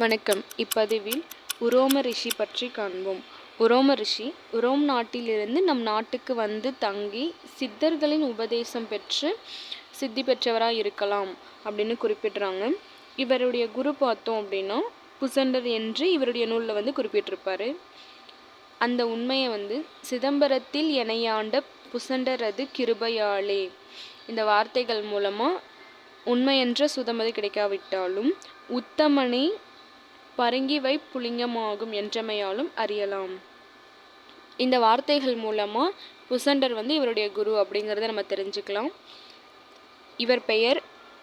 வணக்கம். இப்பதிவில் உரோம ரிஷி பற்றி காண்போம். உரோம ரிஷி உரோம் நாட்டிலிருந்து நம் நாட்டுக்கு வந்து தங்கி சித்தர்களின் உபதேசம் பெற்று சித்தி பெற்றவராக இருக்கலாம் அப்படின்னு குறிப்பிட்றாங்க. இவருடைய குரு பார்த்தோம் அப்படின்னா புசண்டர் என்று இவருடைய நூலில் வந்து குறிப்பிட்டிருப்பார். அந்த உண்மையை வந்து சிதம்பரத்தில் எனையாண்ட புசண்டரது கிருபையாலே இந்த வார்த்தைகள் மூலமாக உண்மையென்ற சுதமதி கிடைக்காவிட்டாலும் உத்தமனை பரங்கிவை புலிங்கமாகும் என்றமையாலும் அறியலாம். இந்த வார்த்தைகள் மூலமாக புசண்டர் வந்து இவருடைய குரு அப்படிங்கிறத நம்ம தெரிஞ்சுக்கலாம். இவர் பெயர்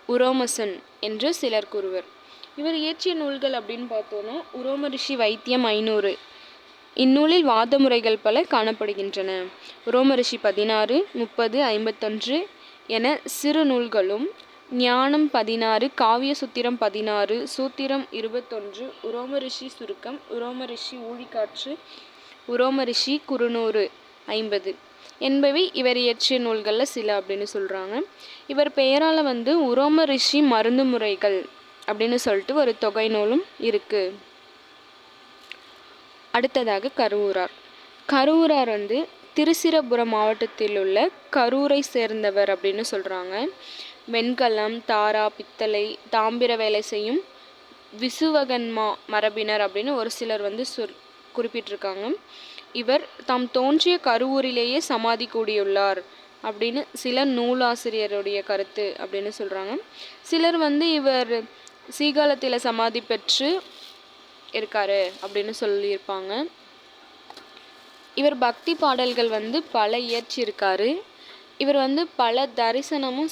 உரோமசன் என்று சிலர் கூறுவர். இவர் இயற்றிய நூல்கள் அப்படின்னு பார்த்தோன்னா உரோம ரிஷி வைத்தியம் ஐநூறு. இந்நூலில் வாத முறைகள் பல காணப்படுகின்றன. உரோம ரிஷி பதினாறு முப்பது ஐம்பத்தொன்று என சிறு நூல்களும் ஞானம் பதினாறு காவிய சூத்திரம் பதினாறு சூத்திரம் இருபத்தொன்று உரோம ரிஷி சுருக்கம் உரோம ரிஷி ஊழிக்காற்று உரோம ரிஷி குறுநூறு ஐம்பது. என்பவை இவர் இயற்றிய நூல்களில் சில அப்படின்னு சொல்கிறாங்க இவர் பெயரால் வந்து உரோம ரிஷி மருந்து முறைகள் அப்படின்னு சொல்லிட்டு ஒரு தொகை நூலும் இருக்குது அடுத்ததாக கருவூரார் கருவூரார் வந்து திருச்சிரபுரம் மாவட்டத்தில் உள்ள கரூரை சேர்ந்தவர் அப்படின்னு சொல்கிறாங்க வெண்கலம் தாரா பித்தளை தாம்பிர வேலை செய்யும் விசுவகன்மா மரபினர் அப்படின்னு ஒரு சிலர் வந்து சொல் குறிப்பிட்டிருக்காங்க. இவர் தாம் தோன்றிய கருவூரிலேயே சமாதி கூடியுள்ளார் அப்படின்னு சில நூலாசிரியருடைய கருத்து அப்படின்னு சொல்கிறாங்க சிலர் வந்து இவர் சீகாலத்தில் சமாதி பெற்று இருக்காரு அப்படின்னு சொல்லியிருப்பாங்க. இவர் பக்தி பாடல்கள் வந்து பல இயற்றியிருக்காரு. இவர் வந்து பல தரிசனமும்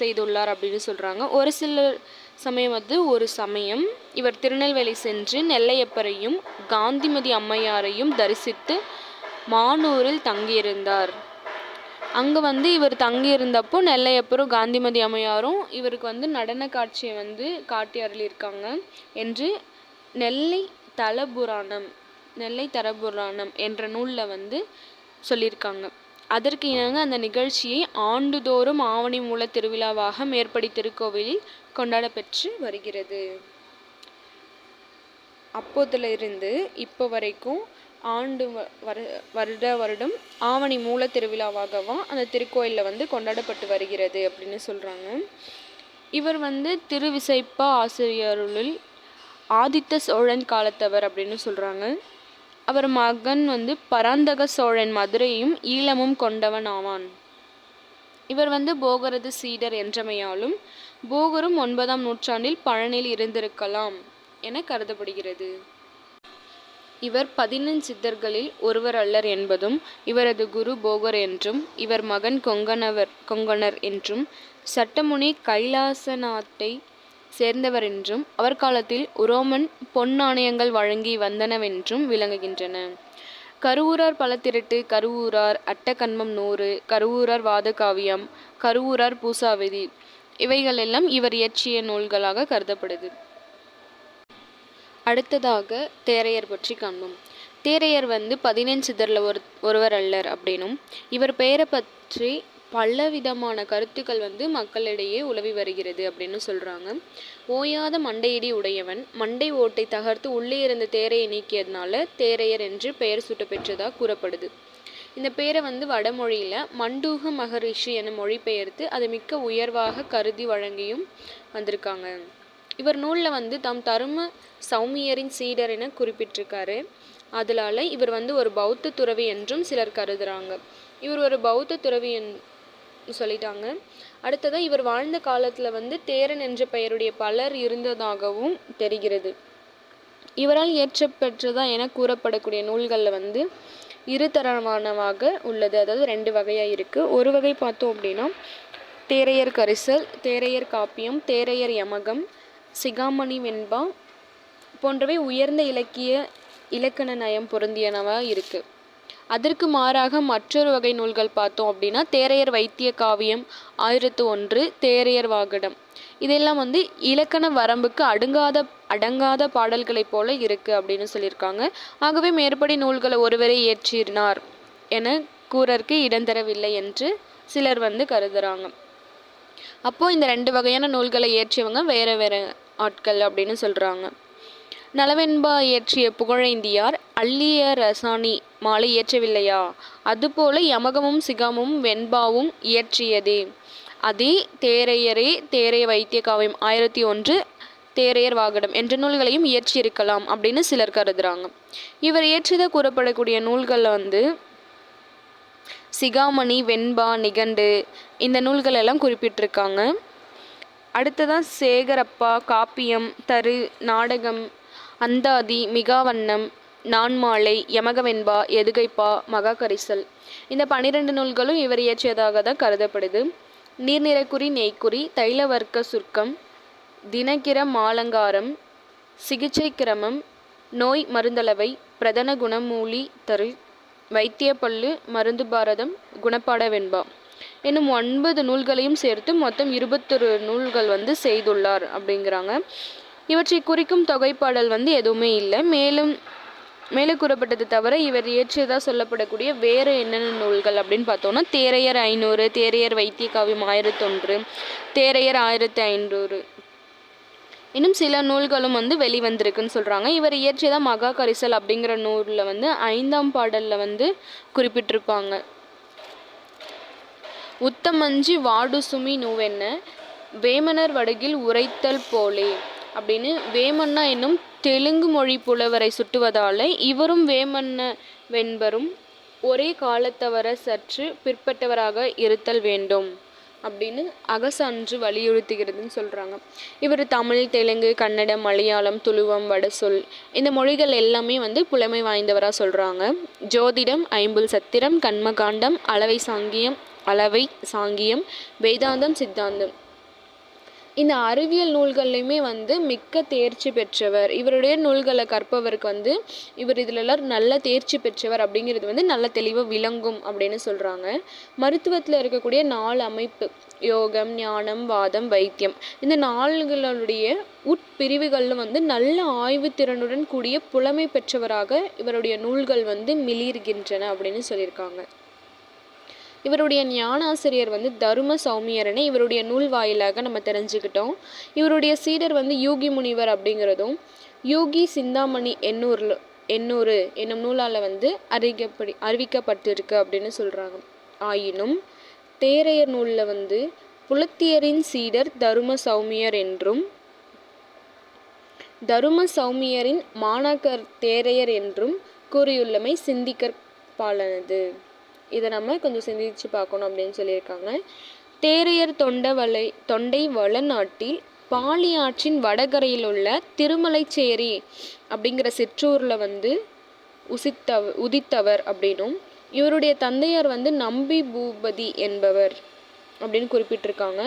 செய்துள்ளார் அப்படின்னு சொல்கிறாங்க ஒரு சில சமயம் வந்து ஒரு சமயம் இவர் திருநெல்வேலி சென்று நெல்லையப்பரையும் காந்திமதி அம்மையாரையும் தரிசித்து மானூரில் தங்கியிருந்தார். அங்கே வந்து இவர் தங்கியிருந்தப்போ நெல்லையப்பரும் காந்திமதி அம்மையாரும் இவருக்கு வந்து நடன காட்சியை வந்து காட்டி அருளியிருக்காங்க என்று நெல்லை தலபுராணம் நெல்லை தரபுராணம் என்ற நூலில் வந்து சொல்லியிருக்காங்க. அதற்கு இணங்க அந்த நிகழ்ச்சியை ஆண்டுதோறும் ஆவணி மூல திருவிழாவாக மேற்படி திருக்கோவிலில் கொண்டாடப்பெற்று வருகிறது. அப்போதிலிருந்து இப்போ வரைக்கும் ஆண்டு வரு வருட வருடம் ஆவணி மூல திருவிழாவாகவும் அந்த திருக்கோயிலில் வந்து கொண்டாடப்பட்டு வருகிறது அப்படின்னு சொல்கிறாங்க இவர் வந்து திருவிசைப்பா ஆசிரியருளில் ஆதித்த சோழன் காலத்தவர் அப்படின்னு சொல்கிறாங்க அவர் மகன் வந்து பராந்தக சோழன் மதுரையும் ஈழமும் கொண்டவன் ஆவான். இவர் வந்து போகரது சீடர் என்றமையாலும் போகரும் ஒன்பதாம் நூற்றாண்டில் பழனில் இருந்திருக்கலாம் என கருதப்படுகிறது. இவர் பதினெண் சித்தர்களில் ஒருவர் அல்லர் என்பதும் இவரது குரு போகர் என்றும் இவர் மகன் கொங்கணவர் கொங்கணர் என்றும் சட்டமுனி கைலாசநாத்தை சேர்ந்தவர் என்றும் அவர் காலத்தில் உரோமன் பொன் நாணயங்கள் வழங்கி வந்தனவென்றும் விளங்குகின்றன. கருவூரார் பலத்திரட்டு கருவூரார் அட்டகன்மம் நூறு கருவூரார் வாதகாவியம் கருவூரார் பூசாவிதி இவைகளெல்லாம் இவர் இயற்றிய நூல்களாக கருதப்படுது. அடுத்ததாக தேரையர் பற்றி காண்போம். தேரையர் வந்து பதினெண் சிதறில் ஒரு ஒருவர் அல்லர் அப்படின்னும் இவர் பெயரை பற்றி பல விதமான கருத்துக்கள் வந்து மக்களிடையே உலவி வருகிறது அப்படின்னு சொல்கிறாங்க ஓயாத மண்டையிடி உடையவன் மண்டை ஓட்டை தகர்த்து உள்ளே இருந்த தேரையை நீக்கியதுனால தேரையர் என்று பெயர் சூட்ட பெற்றதாக கூறப்படுது. இந்த பேரை வந்து வடமொழியில் மண்டூக மகரிஷி என மொழிபெயர்த்து அதை மிக்க உயர்வாக கருதி வழங்கியும் வந்திருக்காங்க. இவர் நூலில் வந்து தாம் தரும சௌமியரின் சீடர் என குறிப்பிட்டிருக்காரு. அதனால இவர் வந்து ஒரு பௌத்த துறவி என்றும் சிலர் கருதுகிறாங்க இவர் ஒரு பௌத்த துறவி என் சொல்லிட்டாங்க. அடுத்ததாக இவர் வாழ்ந்த காலத்தில் வந்து தேரன் என்ற பெயருடைய பலர் இருந்ததாகவும் தெரிகிறது. இவரால் ஏற்றப்பெற்றதா என கூறப்படக்கூடிய நூல்களில் வந்து இருதரமானவாக உள்ளது. அதாவது ரெண்டு வகையாக இருக்குது ஒரு வகை பார்த்தோம் அப்படின்னா தேரையர் கரிசல் தேரையர் காப்பியம் தேரையர் யமகம் சிகாமணி வெண்பா போன்றவை உயர்ந்த இலக்கிய இலக்கண நயம் பொருந்தியனவாக இருக்குது அதற்கு மாறாக மற்றொரு வகை நூல்கள் பார்த்தோம் அப்படின்னா தேரையர் வைத்திய காவியம் ஆயிரத்து ஒன்று தேரையர் வாகடம். இதெல்லாம் வந்து இலக்கண வரம்புக்கு அடுங்காத அடங்காத பாடல்களைப் போல இருக்குது அப்படின்னு சொல்லியிருக்காங்க. ஆகவே மேற்படி நூல்களை ஒருவரே இயற்றினார் என கூறற்கு இடந்தரவில்லை என்று சிலர் வந்து கருதுகிறாங்க அப்போது இந்த ரெண்டு வகையான நூல்களை இயற்றியவங்க வேறு வேறு ஆட்கள் அப்படின்னு சொல்கிறாங்க நலவெண்பா இயற்றிய புகழேந்தியார் அள்ளிய ரசானி மாலை இயற்றவில்லையா அதுபோல யமகமும் சிகமும் வெண்பாவும் இயற்றியதே. அதே தேரையரே தேரைய வைத்திய காவியம் ஆயிரத்தி ஒன்று தேரையர் வாகடம். என்ற நூல்களையும் இயற்றியிருக்கலாம் அப்படின்னு சிலர் கருதுறாங்க. இவர் இயற்றியதாக கூறப்படக்கூடிய நூல்களில் வந்து சிகாமணி வெண்பா நிகண்டு இந்த நூல்கள் எல்லாம் குறிப்பிட்டிருக்காங்க. அடுத்ததான் சேகரப்பா காப்பியம் தரு நாடகம் அந்தாதி மிகாவண்ணம் நான்மாலை யமகவெண்பா எதுகைப்பா மகாகரிசல். இந்த பனிரெண்டு நூல்களும் இவர் இயற்றியதாக தான் கருதப்படுது. நீர்நிறைக்குறி நெய்க்குறி தைலவர்க்க சுருக்கம் தினகிர மாலங்காரம் சிகிச்சை கிரமம் நோய் மருந்தளவை பிரதன குணமூலி தரு வைத்திய மருந்து பாரதம் குணப்பாட வெண்பா இன்னும் ஒன்பது நூல்களையும் சேர்த்து மொத்தம் இருபத்தொரு நூல்கள் வந்து செய்துள்ளார் அப்படிங்கிறாங்க. இவற்றை குறிக்கும் தொகைப்பாடல் வந்து எதுவுமே இல்லை. மேலும் மேலே கூறப்பட்டது தவிர இவர் இயற்றியதாக சொல்லப்படக்கூடிய வேறு என்னென்ன நூல்கள் அப்படின்னு பார்த்தோன்னா தேரையர் ஐநூறு தேரையர் வைத்திய காவியம் ஆயிரத்தொன்று தேரையர் ஆயிரத்தி ஐநூறு இன்னும் சில நூல்களும் வந்து வெளிவந்திருக்குன்னு சொல்கிறாங்க இவர் இயற்றியதாக மகா கரிசல் அப்படிங்கிற நூலில் வந்து ஐந்தாம் பாடலில் வந்து குறிப்பிட்டிருப்பாங்க. உத்தமஞ்சி வாடு சுமி நூவென்ன வேமனர் வடகில் உரைத்தல் போலே அப்படின்னு வேமன்னா என்னும் தெலுங்கு மொழி புலவரை சுட்டுவதாலே இவரும் வேமன்னவென்பரும் ஒரே காலத்தவர சற்று பிற்பட்டவராக இருத்தல் வேண்டும் அப்படின்னு அகசான்று வலியுறுத்துகிறதுன்னு சொல்கிறாங்க இவர் தமிழ் தெலுங்கு கன்னடம் மலையாளம் துளுவம் வடசொல் இந்த மொழிகள் எல்லாமே வந்து புலமை வாய்ந்தவராக சொல்கிறாங்க ஜோதிடம் ஐம்புல் சத்திரம் கண்மகாண்டம் அளவை சாங்கியம் அளவை சாங்கியம் வேதாந்தம் சித்தாந்தம். இந்த அறிவியல் நூல்கள்லையுமே வந்து மிக்க தேர்ச்சி பெற்றவர். இவருடைய நூல்களை கற்பவருக்கு வந்து இவர் இதிலெல்லாம் நல்ல தேர்ச்சி பெற்றவர் அப்படிங்கிறது வந்து நல்ல தெளிவாக விளங்கும் அப்படின்னு சொல்கிறாங்க மருத்துவத்தில் இருக்கக்கூடிய நாலு அமைப்பு. யோகம் ஞானம் வாதம் வைத்தியம். இந்த நாள்களுடைய உட்பிரிவுகளில் வந்து நல்ல ஆய்வு திறனுடன் கூடிய புலமை பெற்றவராக இவருடைய நூல்கள் வந்து மிளிர்கின்றன அப்படின்னு சொல்லியிருக்காங்க. இவருடைய ஞானாசிரியர் வந்து தரும சௌமியரனை இவருடைய நூல் வாயிலாக நம்ம தெரிஞ்சுக்கிட்டோம். இவருடைய சீடர் வந்து யூகி முனிவர் அப்படிங்கிறதும் யூகி சிந்தாமணி எண்ணூரில் எண்ணூறு என்னும் நூலால் வந்து அறிவிக்கப்படி அறிவிக்கப்பட்டிருக்கு அப்படின்னு சொல்கிறாங்க ஆயினும் தேரையர் நூலில் வந்து புலத்தியரின் சீடர் தரும சௌமியர் என்றும் தரும சௌமியரின் மாணாக்கர் தேரையர் என்றும் கூறியுள்ளமை சிந்திக்கற்பாலனது. இதை நம்ம கொஞ்சம் சிந்திச்சு பார்க்கணும் அப்படின்னு சொல்லியிருக்காங்க. தேரையர் தொண்டவளை தொண்டை வளநாட்டில் பாலி ஆற்றின் வடகரையில் உள்ள திருமலைச்சேரி அப்படிங்கிற சிற்றூரில் வந்து உசித்தவ உதித்தவர் அப்படின்னும் இவருடைய தந்தையார் வந்து நம்பி பூபதி என்பவர் அப்படின்னு குறிப்பிட்டிருக்காங்க.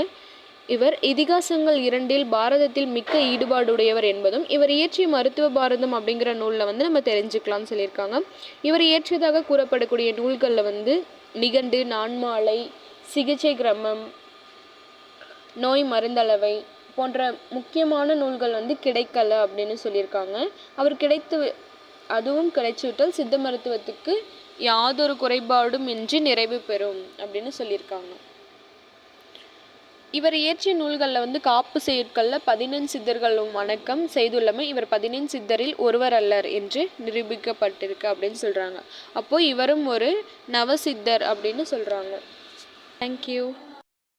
இவர் இதிகாசங்கள் இரண்டில் பாரதத்தில் மிக்க ஈடுபாடுடையவர் என்பதும் இவர் இயற்றிய மருத்துவ பாரதம் அப்படிங்கிற நூலில் வந்து நம்ம தெரிஞ்சுக்கலாம்னு சொல்லியிருக்காங்க. இவர் இயற்றியதாக கூறப்படக்கூடிய நூல்களில் வந்து நிகண்டு நான்மாலை சிகிச்சை கிரமம் நோய் மருந்தளவை போன்ற முக்கியமான நூல்கள் வந்து கிடைக்கல அப்படின்னு சொல்லியிருக்காங்க. அவர் கிடைத்து அதுவும் கிடைச்சுவிட்டால் சித்த மருத்துவத்துக்கு யாதொரு குறைபாடும் இன்றி நிறைவு பெறும் அப்படின்னு சொல்லியிருக்காங்க. இவர் இயற்றிய நூல்களில் வந்து காப்பு செயற்களில் பதினெண் சித்தர்களும் வணக்கம் செய்துள்ளமை இவர் பதினெண் சித்தரில் ஒருவர் அல்லர் என்று நிரூபிக்கப்பட்டிருக்கு அப்படின்னு சொல்கிறாங்க அப்போது இவரும் ஒரு நவசித்தர் அப்படின்னு சொல்கிறாங்க தேங்க்யூ